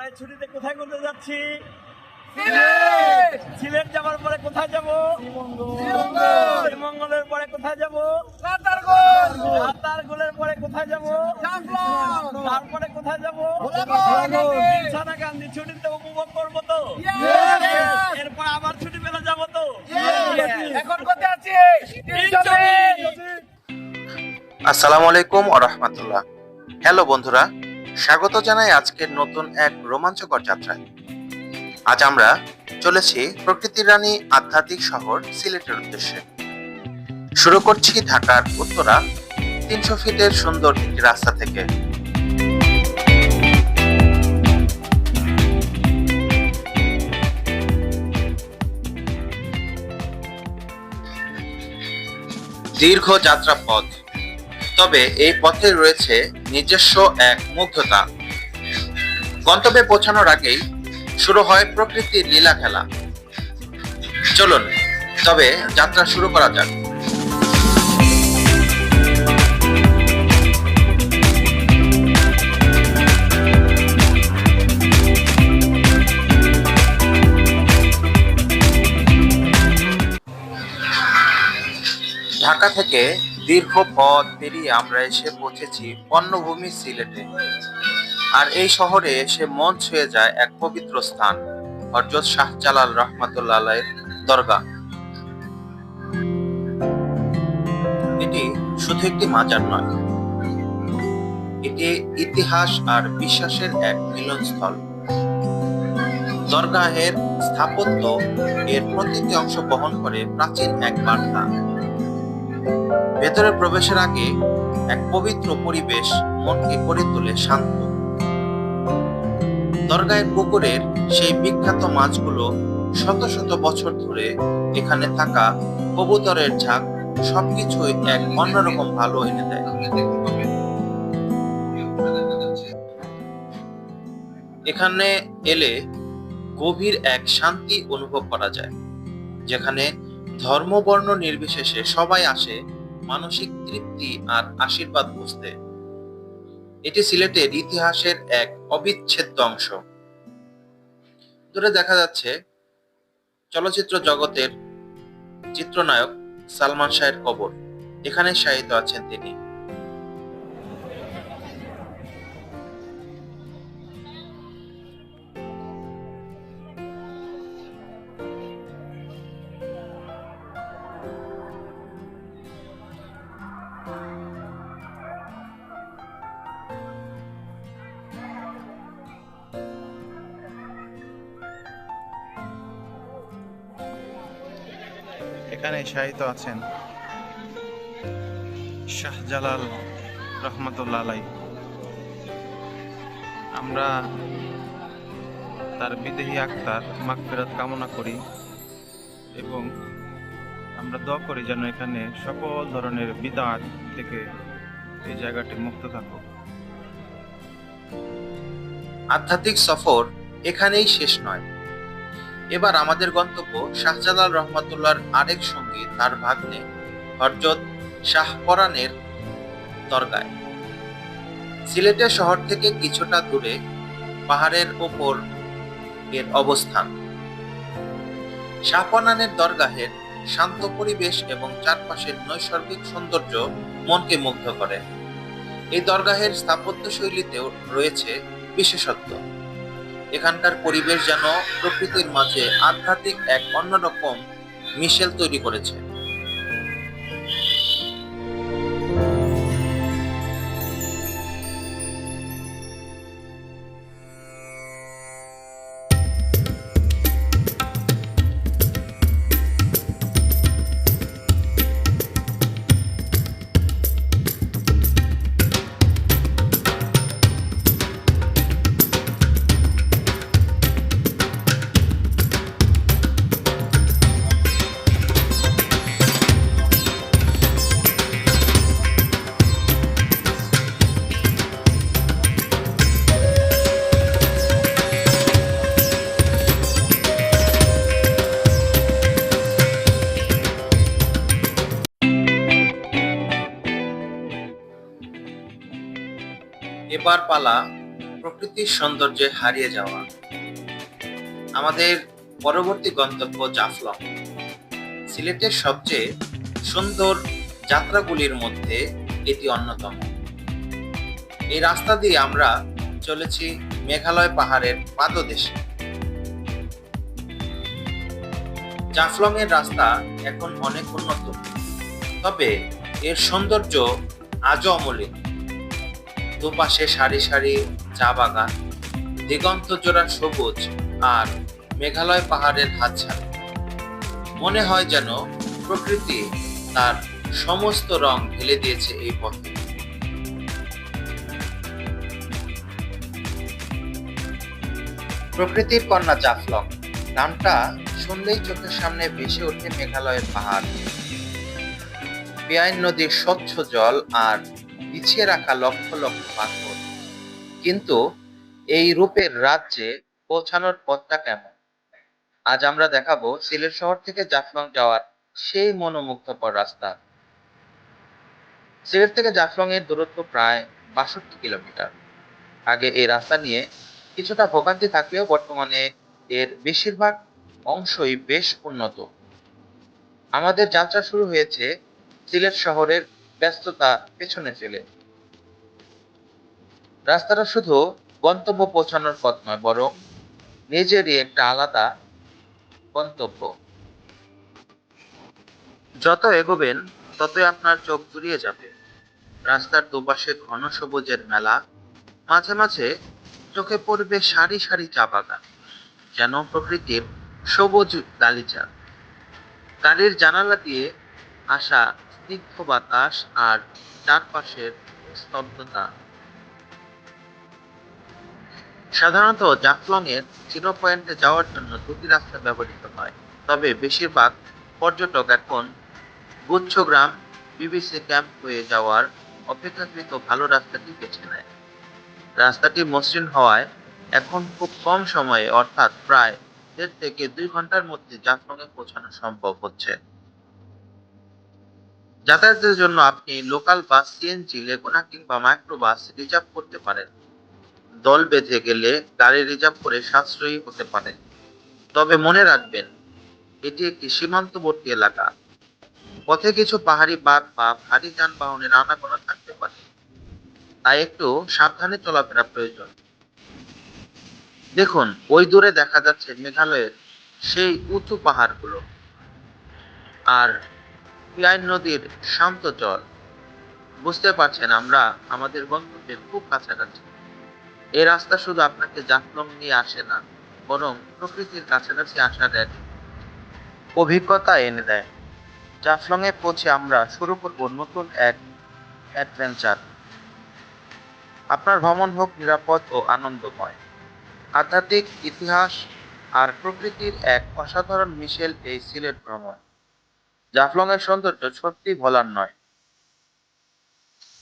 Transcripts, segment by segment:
আমরা এই ছুটিতে কোথায় ঘুরতে যাচ্ছি? সিলেট! যাওয়ার পরে কোথায় যাব? শ্রীমঙ্গলের পরে কোথায় যাব? পরে কোথায় যাব? তারপরে কোথায় যাব। গান্ধী ছুটিতে উপভোগ করব তো? এরপর আবার ছুটি পেলে যাব তো? এখন কোথায় আছি? আসসালামু আলাইকুম ও রহমতুল্লাহ। হ্যালো বন্ধুরা স্বাগত জানাই আজকের নতুন এক রোমাঞ্চকর যাত্রায়। আজ আমরা চলেছি প্রকৃতির রানী আধ্যাত্মিক শহর সিলেটের উদ্দেশ্যে। শুরু করছি ঢাকার উত্তরা, তিনশো ফিটের সুন্দর একটি রাস্তা থেকে। দীর্ঘ যাত্রা পথ তবে এই পথে রয়েছে নিজস্ব এক মুগ্ধতা। গন্তব্যে পৌঁছানোর আগেই শুরু হয় প্রকৃতির লীলা খেলা। চলুন, তবে যাত্রা শুরু করা যাক। ঢাকা থেকে দীর্ঘ পথ পেরিয়ে আমরা এসে পৌঁছেছি বন্যভূমি সিলেটে। আর এই শহরে এসে মন ছুঁয়ে যায় এক পবিত্র স্থান হরজত শাহজালাল রহমাতুল্লাহ আলাইহির দরগা এটি শুধু একটি মাজার নয়, এটি ইতিহাস আর বিশ্বাসের এক মিলনস্থল। দরগাহের স্থাপত্য এর প্রতিটি অংশ বহন করে প্রাচীন এক বার্তা। ভেতরে প্রবেশের আগে এক পবিত্র পরিবেশ মনকে করে তোলে শান্ত। দরগাহের পুকুরের সেই বিখ্যাত মাছগুলো শত শত বছর ধরে এখানে থাকা কবুতরের ঝাঁক সবকিছুই এক অন্যরকম ভালো এনে দেয়। এখানে এলে গভীর এক শান্তি অনুভব করা যায়, যেখানে ধর্ম, বর্ণ নির্বিশেষে সবাই আসে, মানসিক তৃপ্তি আর আশীর্বাদ বুঝতে। এটি সিলেটের ইতিহাসের এক অবিচ্ছেদ্য অংশ। দূরে দেখা যাচ্ছে চলচ্চিত্র জগতের চিত্রনায়ক সালমান শাহের কবর। এখানে শায়িত আছেন তিনি। এখানে শায়িত আছেন শাহজালাল রহমতুল্লাহ আলাই আমরা তার বিদেহী আক্তার মাগফিরাত কামনা করি এবং আমরা দোয়া করি যেন এখানে সকল ধরনের বিদাত থেকে এই জায়গাটি মুক্ত থাকুক। আধ্যাত্মিক সফর এখানেই শেষ নয়। এবার আমাদের গন্তব্য শাহজালাল রহমাতুল্লাহর আরেক সঙ্গী, তার ভাগ্নে, হরজত শাহপরানের দরগায়। সিলেটের শহর থেকে কিছুটা দূরে পাহাড়ের ওপর এর অবস্থান। শাহপরানের দরগাহের শান্ত পরিবেশ এবং চারপাশের নৈসর্গিক সৌন্দর্য মনকে মুগ্ধ করে। এই দরগাহের স্থাপত্য শৈলীতেও রয়েছে বিশেষত্ব। এখানকার পরিবেশ যেন প্রকৃতির মাঝে আধ্যাত্মিক এক অন্যরকম মিশেল তৈরি করেছে। এবার পালা প্রকৃতির সৌন্দর্যে হারিয়ে যাওয়া। আমাদের পরবর্তী গন্তব্য জাফলং। সিলেটের সবচেয়ে সুন্দর যাত্রাগুলির মধ্যে এটি অন্যতম। এই রাস্তা দিয়ে আমরা চলেছি মেঘালয় পাহাড়ের পাদদেশে। জাফলং এর রাস্তা এখন অনেক উন্নত, তবে এর সৌন্দর্য আজও অমলিন দুপাশে সারি সারি চা বাগান, দিগন্ত জোড়া সবুজ আর মেঘালয় পাহাড়ের হাতছানি। মনে হয় যেন প্রকৃতি তার সমস্ত রং ঢেলে দিয়েছে এই পথে। প্রকৃতির কন্যা জাফলং, নামটা শুনলেই চোখের সামনে ভেসে ওঠে মেঘালয়ের পাহাড়। বেআইন নদীর স্বচ্ছ জল আর পিছিয়ে রাখা লক্ষ লক্ষ পাথর। কিন্তু এই রূপের রাজ্যে পৌঁছানোর পথটা কেমন? আজ আমরা দেখাবো সিলেট শহর থেকে জাফলং যাওয়ার সেই মনোমুগ্ধকর রাস্তা। সিলেট থেকে জাফলং এর দূরত্ব প্রায় বাষট্টি কিলোমিটার। আগে এই রাস্তা নিয়ে কিছুটা ভোগান্তি থাকলেও বর্তমানে এর বেশিরভাগ অংশই বেশ উন্নত। আমাদের যাত্রা শুরু হয়েছে সিলেট শহরের ব্যস্ততা পেছনে ফেলে। রাস্তাটা শুধু গন্তব্য পৌঁছানোর পথ নয়, বরং নিজেরই একটা আলাদা গন্তব্য। যত এগোবেন, ততই আপনার চোখ জুড়িয়ে যাবে। রাস্তার দুপাশে ঘন সবুজের মেলা, মাঝে মাঝে চোখে পড়বে সারি সারি চা বাগান, যেন প্রকৃতির সবুজ গালিচা গাড়ির জানালা দিয়ে আসা স্নিগ্ধ বাতাস আর চারপাশের স্তব্ধতা। সাধারণত জাফলং এর জিরো পয়েন্টে যাওয়ার জন্য দুটি রাস্তা ব্যবহৃত হয়, তবে বেশিরভাগ পর্যটক এখন গুচ্ছগ্রাম বিবিসি ক্যাম্প হয়ে যাওয়ার অপেক্ষাকৃত ভালো রাস্তাটি বেছে নেয়। রাস্তাটি মসৃণ হওয়ায় এখন খুব কম সময়ে, অর্থাৎ প্রায় দেড় থেকে দুই ঘণ্টার মধ্যে জাফলংয়ে পৌঁছানো সম্ভব হচ্ছে। যাতায়াতের জন্য আপনি লোকাল বাস সিএনজি লেগুনা কিংবা মাইক্রো বাস রিজার্ভ করতে পারেন। দল বেঁধে গেলে গাড়ি রিজার্ভ করে সাশ্রয়ী হতে পারে। তবে মনে রাখবেন, এটি একটি সীমান্তবর্তী এলাকা। পথে কিছু পাহাড়ি বাঘ বা ভারী যানবাহনে যানবাহনের আনাগোনা থাকতে পারে। তাই একটু সাবধানে চলাফেরা প্রয়োজন। দেখুন, ওই দূরে দেখা যাচ্ছে মেঘালয়ের সেই উঁচু পাহাড়গুলো। আর পিয়াইন নদীর শান্ত জল। বুঝতে পারছেন আমরা, আমাদের গন্তব্যের খুব কাছাকাছি। এই রাস্তা শুধু আপনাকে জাফলং নিয়ে আসে না, বরং প্রকৃতির কাছাকাছি আসার এক অভিজ্ঞতা এনে দেয়। জাফলং এ পৌঁছে আমরা শুরু করব নতুন এক অ্যাডভেঞ্চার। আপনার ভ্রমণ হোক নিরাপদ ও আনন্দময়। আধ্যাত্মিক ইতিহাস আর প্রকৃতির এক অসাধারণ মিশেল এই সিলেট ভ্রমণ। জাফলং এর সৌন্দর্য সত্যি ভোলার নয়।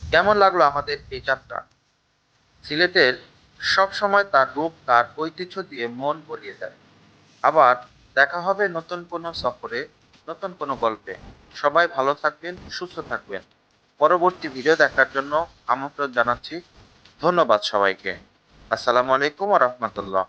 কেমন লাগল আমাদের এই যাত্রা সিলেটের সব সময় তার রূপ, তার ঐতিহ্য দিয়ে মন ভরিয়ে দেয়। আবার দেখা হবে নতুন কোনো সফরে, নতুন কোনো গল্পে। সবাই ভালো থাকবেন, সুস্থ থাকবেন। পরবর্তী ভিডিও দেখার জন্য আমন্ত্রণ জানাচ্ছি। ধন্যবাদ সবাইকে। আসসালামু আলাইকুম রহমতুল্লাহ।